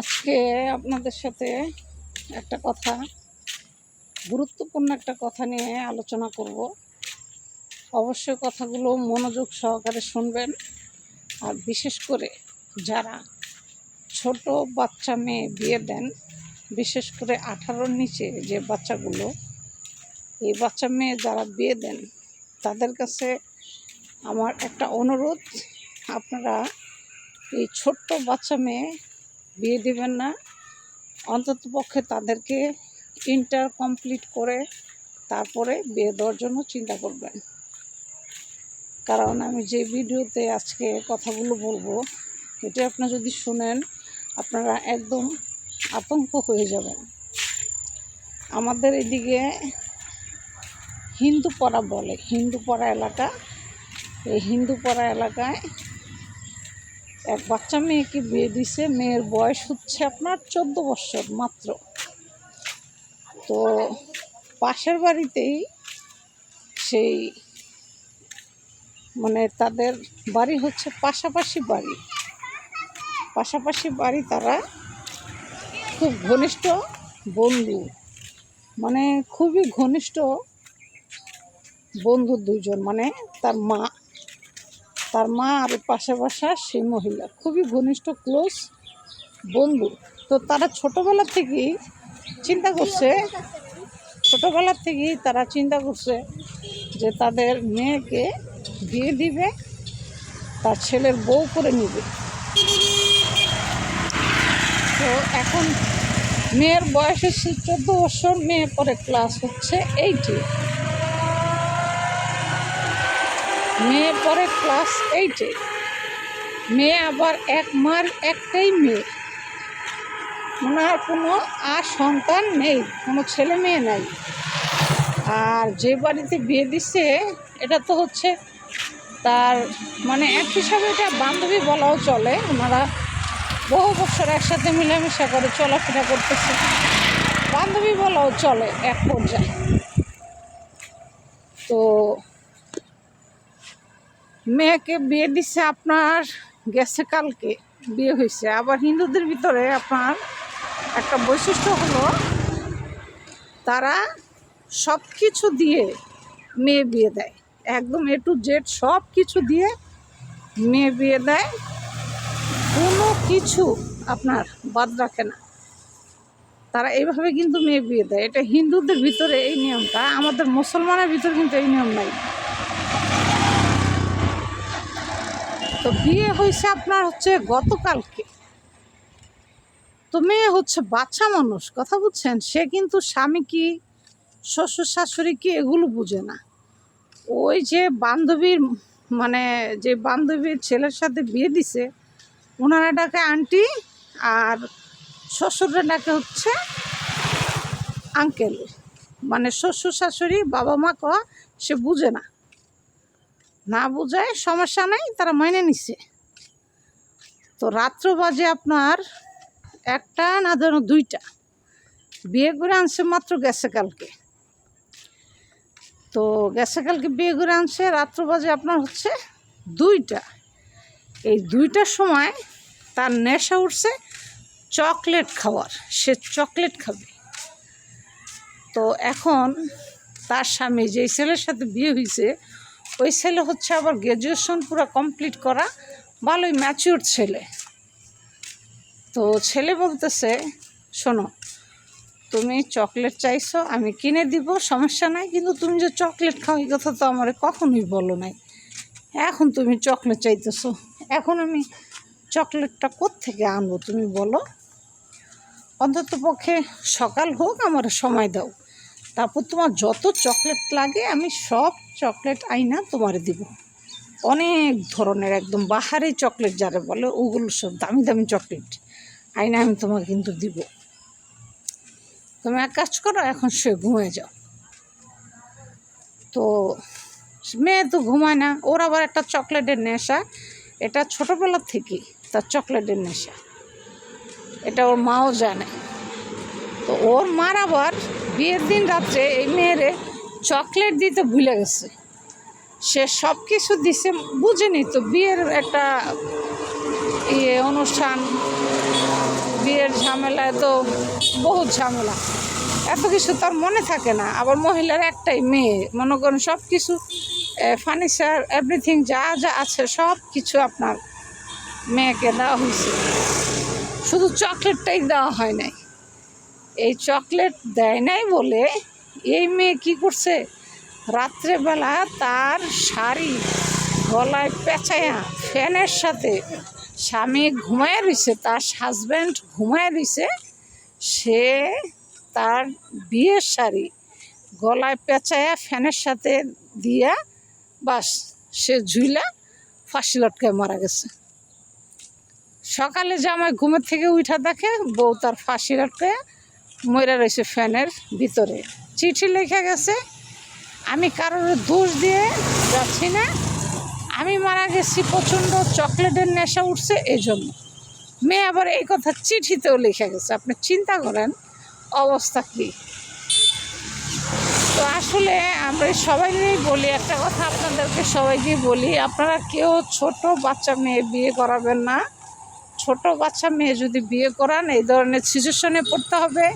আজকে আপনাদের সাথে একটা কথা, গুরুত্বপূর্ণ একটা কথা নিয়ে আলোচনা করব। অবশ্যই কথাগুলো মনোযোগ সহকারে শুনবেন। আর বিশেষ করে যারা ছোট বাচ্চা মেয়ে বিয়ে দেন, বিশেষ করে আঠারোর নিচে যে বাচ্চাগুলো, এই বাচ্চা মেয়ে যারা বিয়ে দেন, তাদের কাছে আমার একটা অনুরোধ, আপনারা এই ছোট্ট বাচ্চা মেয়ে বিয়ে দেবেন না। অন্তত পক্ষে তাদেরকে ইন্টার কমপ্লিট করে তারপরে বিয়ে দেওয়ার জন্য চিন্তা করবেন। কারণ আমি যে ভিডিওতে আজকে কথাগুলো বলব, এটা আপনারা যদি শুনেন, আপনারা একদম আতঙ্ক হয়ে যাবেন। আমাদের এদিকে হিন্দু পাড়া বলে হিন্দু পাড়া এলাকা। এই হিন্দু পাড়া এলাকায় এক বাচ্চা মেয়েকে বিয়ে দিছে, মেয়ের বয়স হচ্ছে আপনার চোদ্দ বছর মাত্র। তো পাশের বাড়িতেই সেই মানে তাদের বাড়ি হচ্ছে পাশাপাশি বাড়ি। পাশাপাশি বাড়ি তারা খুব ঘনিষ্ঠ বন্ধু। মানে খুবই ঘনিষ্ঠ বন্ধু দুজন মানে তার মা তার মা আর পাশে বসা সেই মহিলা। খুবই ঘনিষ্ঠ ক্লোজ বন্ধু। তো তারা ছোটোবেলা থেকেই চিন্তা করছে, ছোটোবেলা থেকেই তারা চিন্তা করছে যে তাদের মেয়েকে বিয়ে দিবে, তার ছেলের বউ করে নিবে। তো এখন মেয়ের বয়স হচ্ছে চোদ্দ বছর মেয়ে পরে ক্লাস হচ্ছে এইটে মেয়ে পরে ক্লাস এইটে। মেয়ে আবার এক মার একটাই মেয়ে। ওনার কোনো আর সন্তান নেই, কোনো ছেলে মেয়ে নাই। আর যে বাড়িতে বিয়ে দিচ্ছে এটা তো হচ্ছে তার মানে এক হিসাবে এটা বান্ধবী বলাও চলে। ওনারা বহু বছর একসাথে মিলামেশা করে চলাফেরা করতেছে। বান্ধবী বলাও চলে এক পর্যায়ে। তো মেয়েকে বিয়ে দিচ্ছে আপনার, গেছে কালকে, বিয়ে হয়েছে আবার হিন্দুদের ভিতরে আপনার একটা বৈশিষ্ট্য হলো, তারা সব কিছু দিয়ে মেয়ে বিয়ে দেয়। একদম এ টু জেড সব কিছু দিয়ে মেয়ে বিয়ে দেয়। কোনো কিছু আপনার বাদ রাখে না। তারা এইভাবে কিন্তু মেয়ে বিয়ে দেয়। এটা হিন্দুদের ভিতরে এই নিয়মটা, আমাদের মুসলমানের ভিতরে কিন্তু এই নিয়ম নাই। তো বিয়ে হয়েছে আপনার হচ্ছে গতকালকে। তো মেয়ে হচ্ছে বাচ্চা মানুষ, কথা বুঝছেন? সে কিন্তু স্বামী কি, শ্বশুর শাশুড়ি কি এগুলো বুঝে না। ওই যে বান্ধবীর মানে যে বান্ধবীর ছেলের সাথে বিয়ে দিছে ওনারা ডাকে আন্টি আর শ্বশুররা ডাকে হচ্ছে আঙ্কেল। মানে শ্বশুর শাশুড়ি বাবা মা কয়া সে বুঝে না। না বুঝায় সমস্যা নাই, তারা মাইনে নিছে। তো রাত্র বাজে আপনার একটা না যেন দুইটা। বিয়ে করে আনছে মাত্র গেছে কালকে। তো গেছে কালকে বিয়ে করে আনছে, রাত্র বাজে আপনার হচ্ছে দুইটা। এই দুইটার সময় তার নেশা উঠছে চকলেট খাওয়ার, সে চকলেট খাবে। তো এখন তার স্বামী যেই ছেলের সাথে বিয়ে হয়েছে ওই ছেলে হচ্ছে আবার গ্র্যাজুয়েশন পুরো কমপ্লিট করা, ভালোই ম্যাচিওর ছেলে। তো ছেলে বলতেছে, শোনো, তুমি চকলেট চাইছো, আমি কিনে দিব, সমস্যা নাই, কিন্তু তুমি যে চকলেট খাও, এই কথা তো আমার কখনোই বলো নাই। এখন তুমি চকলেট চাইতেছো, এখন আমি চকলেটটা থেকে আনব, তুমি বলো। অন্তত পক্ষে সকাল হোক, আমার সময় দাও। তারপর তোমার যত চকলেট লাগে, আমি সব চকলেট আইনা তোমারে দিব। অনেক ধরনের, একদম বাহারি চকলেট যারা বলে, ওগুলো সব দামি দামি চকলেট আইনা আমি তোমাকে কিন্তু দিব। তুমি এক কাজ করো, এখন সে ঘুমিয়ে যাও। তো মেয়ে তো ঘুমায় না, ওর আবার একটা চকলেটের নেশা। এটা ছোটোবেলার থেকেই তার চকলেটের নেশা। এটা ওর মাও জানে। তো ওর মার আবার বিয়ের দিন রাত্রে এই মেয়েরে চকলেট দিতে ভুলে গেছে। সে সব কিছু দিছে বুঝেনি তো বিয়ের একটা ইয়ে অনুষ্ঠান, বিয়ের ঝামেলায় তো বহুত ঝামেলা। এত কিছু তার মনে থাকে না। আবার মহিলার একটাই মেয়ে, মনে করেন সব কিছু ফার্নিচার এভরিথিং যা যা আছে সব কিছু আপনার মেয়েকে দেওয়া হয়েছে। শুধু চকলেটটাই দেওয়া হয় নাই। এই চকলেট দেয় নাই বলে এই মেয়ে কি করছে? রাত্রেবেলা তার শাড়ি গলায় পেঁচায়া ফ্যানের সাথে স্বামী ঘুমায় রইছে, তার হাজব্যান্ড ঘুমায় রইছে, সে তার বিয়ের শাড়ি গলায় পেঁচায়া ফ্যানের সাথে দিয়া বাস, সে ঝুইলা ফাঁসি লটকায় মারা গেছে। সকালে জামাই ঘুমের থেকে উঠা দেখে বউ তার ফাঁসি লটকায় ময়রা রয়েছে ফ্যানের ভিতরে। চিঠি লেখা গেছে, আমি কারোর দোষ দিয়ে যাচ্ছি না। আমি মারা গেছি প্রচণ্ড চকলেটের নেশা উঠছে এই জন্য মেয়ে আবার এই কথা চিঠিতেও লেখা গেছে, আপনি চিন্তা করেন, অবস্থা কী? তো আসলে আমরা সবাইকেই বলি, একটা কথা আপনাদেরকে সবাইকে বলি, আপনারা কেউ ছোট বাচ্চা মেয়ে বিয়ে করাবেন না। ছোট বাচ্চা মেয়ে যদি বিয়ে করান, এই ধরনের সিচুয়েশনে পড়তে হবে।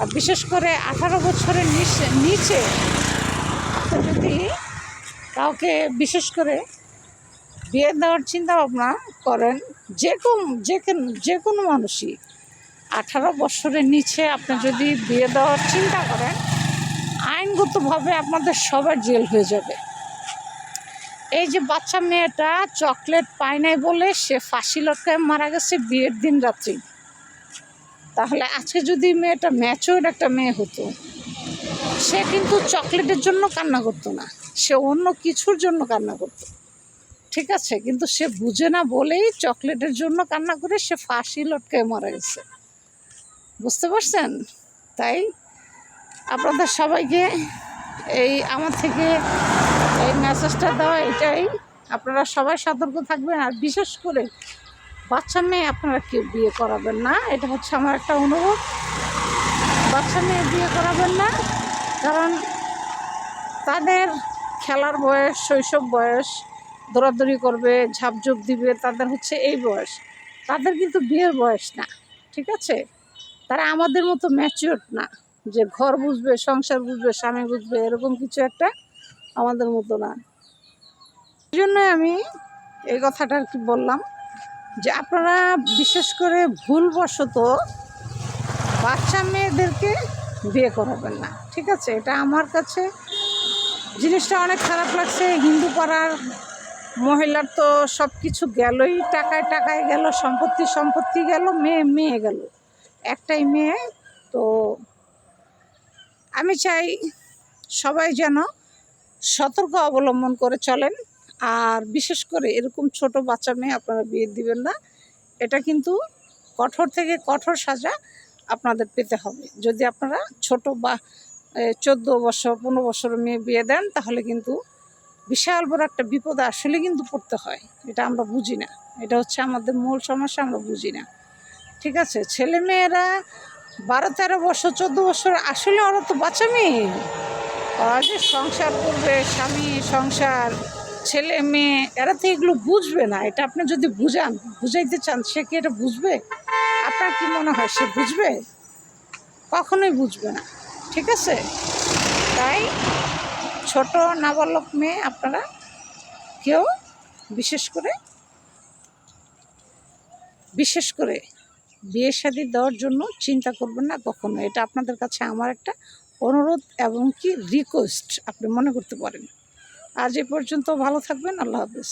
আর বিশেষ করে আঠারো বছরের নিচে নিচে যদি কাউকে বিশেষ করে বিয়ে দেওয়ার চিন্তা ভাবনা করেন, যে কোন যে যে কোনো মানুষই, আঠারো বছরের নিচে আপনি যদি বিয়ে দেওয়ার চিন্তা করেন, আইনগতভাবে আপনাদের সবার জেল হয়ে যাবে। এই যে বাচ্চা মেয়েটা চকলেট পায় নাই বলে সে ফাঁসি লটকায় মারা গেছে বিয়ের দিন রাত্রি। তাহলে আজকে যদি মেয়েটা ম্যাচিওর একটা মেয়ে হতো, সে কিন্তু চকলেটের জন্য কান্না করতো না, সে অন্য কিছুর জন্য কান্না করতো। ঠিক আছে, কিন্তু সে বুঝে না বলেই চকলেটের জন্য কান্না করে সে ফাঁসি লটকায় মারা গেছে। বুঝতে পারছেন? তাই আপনাদের সবাইকে এই আমার থেকে এই মেসেজটা দেওয়া এটাই। আপনারা সবাই সতর্ক থাকবেন, আর বিশেষ করে বাচ্চা মেয়ে আপনারা কেউ বিয়ে করাবেন না। এটা হচ্ছে আমার একটা অনুরোধ বাচ্চা মেয়ে বিয়ে করাবেন না, কারণ তাদের খেলার বয়স, শৈশব বয়স, দৌড়াদৌড়ি করবে, ঝাপঝুপ দিবে, তাদের হচ্ছে এই বয়স। তাদের কিন্তু বিয়ের বয়স না, ঠিক আছে? তারা আমাদের মতো ম্যাচিওর না। যে ঘর বুঝবে, সংসার বুঝবে, স্বামী বুঝবে, এরকম কিছু একটা আমাদের মতো না। এই জন্য আমি এই কথাটা আর কি বললাম যে আপনারা বিশেষ করে ভুলবশত বাচ্চা মেয়েদেরকে বিয়ে করাবেন না, ঠিক আছে? এটা আমার কাছে জিনিসটা অনেক খারাপ লাগছে। হিন্দু পাড়ার মহিলার তো সব কিছু গেলই, টাকায় টাকায় গেল, সম্পত্তি সম্পত্তি গেল, মেয়ে মেয়ে গেল। একটাই মেয়ে, তো আমি চাই সবাই যেন সতর্ক অবলম্বন করে চলেন। আর বিশেষ করে এরকম ছোট বাচ্চা মেয়ে আপনারা বিয়ে দিবেন না। এটা কিন্তু কঠোর থেকে কঠোর সাজা আপনাদের পেতে হবে। যদি আপনারা ছোট বা চোদ্দ বছর, পনেরো বছরের মেয়ে বিয়ে দেন, তাহলে কিন্তু বিশাল বড় একটা বিপদে আসলে কিন্তু পড়তে হয়। এটা আমরা বুঝি না। এটা হচ্ছে আমাদের মূল সমস্যা, আমরা বুঝি না। ঠিক আছে? ছেলে মেয়েরা বারো, তেরো বছর, চোদ্দ বছর, আসলে ওরা তো বাচ্চা মেয়ে। ওরা যে সংসার করবে, স্বামী, সংসার, ছেলে, মেয়ে, এরা তো এগুলো বুঝবে না। এটা আপনি যদি বুঝান, বুঝাইতে চান, সে কি এটা বুঝবে? আপনার কি মনে হয়, সে বুঝবে? কখনোই বুঝবে না। ঠিক আছে? তাই ছোট নাবালক মেয়ে আপনারা কেউ বিশেষ করে বিশেষ করে বিয়ে শাদি দেওয়ার জন্য চিন্তা করবেন না কখনো। এটা আপনাদের কাছে আমার একটা অনুরোধ এবং কি রিকোয়েস্ট আপনি মনে করতে পারেন। আজ এ পর্যন্ত ভালো থাকবেন, আল্লাহ হাফেজ।